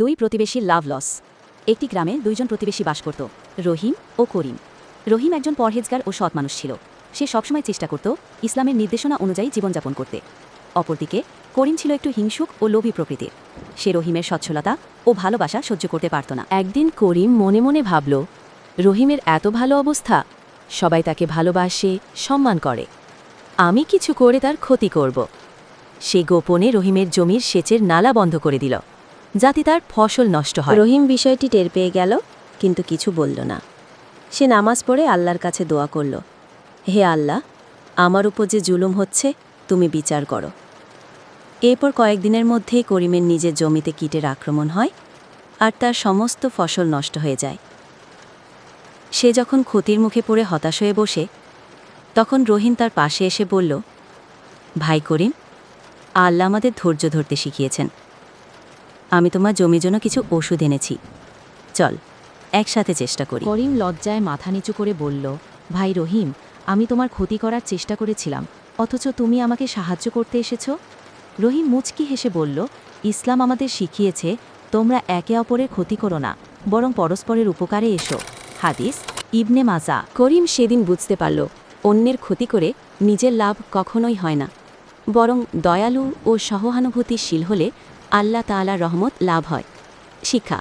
দুই প্রতিবেশীর লাভ লস। একটি গ্রামে দুইজন প্রতিবেশী বাস করত, রহিম ও করিম। রহিম একজন পরহেজগার ও সৎ মানুষ ছিল। সে সবসময় চেষ্টা করত ইসলামের নির্দেশনা অনুযায়ী জীবনযাপন করতে। অপরদিকে, করিম ছিল একটু হিংসুক ও লোভী প্রকৃতির। সে রহিমের সচ্ছলতা ও ভালোবাসা সহ্য করতে পারত না। একদিন করিম মনে মনে ভাবল, রহিমের এত ভালো অবস্থা, সবাই তাকে ভালোবাসে, সম্মান করে। আমি কিছু করে তার ক্ষতি করব। সে গোপনে রহিমের জমির সেচের নালা বন্ধ করে দিল। যাতে তার ফসল নষ্ট হয়। রহিম বিষয়টি টের পেয়ে গেল, কিন্তু কিছু বলল না। সে নামাজ পড়ে আল্লাহর কাছে দোয়া করল, হে আল্লাহ, আমার উপর যে জুলুম হচ্ছে, তুমি বিচার করো। এরপর কয়েকদিনের মধ্যেই করিমের নিজের জমিতে কীটের আক্রমণ হয় আর তার সমস্ত ফসল নষ্ট হয়ে যায়। সে যখন ক্ষতির মুখে পড়ে হতাশ হয়ে বসে, তখন রহিম তার পাশে এসে বলল, ভাই করিম, আল্লাহ আমাদের ধৈর্য ধরতে শিখিয়েছেন। আমি তোমার জমির জন্য কিছু ওষুধ এনেছি। চল একসাথে চেষ্টা করি। করিম লজ্জায় মাথা নিচু করে বলল ভাই রহিম আমি তোমার ক্ষতি করার চেষ্টা করেছিলাম অথচ তুমি আমাকে সাহায্য করতে এসেছ? রহিম মুচকি হেসে বলল ইসলাম আমাদের শিখিয়েছে তোমরা একে অপরের ক্ষতি করো না বরং পরস্পরের উপকারে এসো। হাদিস ইবনে মাজা। করিম সেদিন বুঝতে পারল অন্যের ক্ষতি করে নিজের লাভ কখনোই হয় না বরং দয়ালু ও সহানুভূতিশীল হলে আল্লাহ তালা রহমত লাভ হয়। শিক্ষা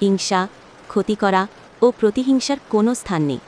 হিংসা ক্ষতি করা ও প্রতিহিংসার কোনো স্থান নেই।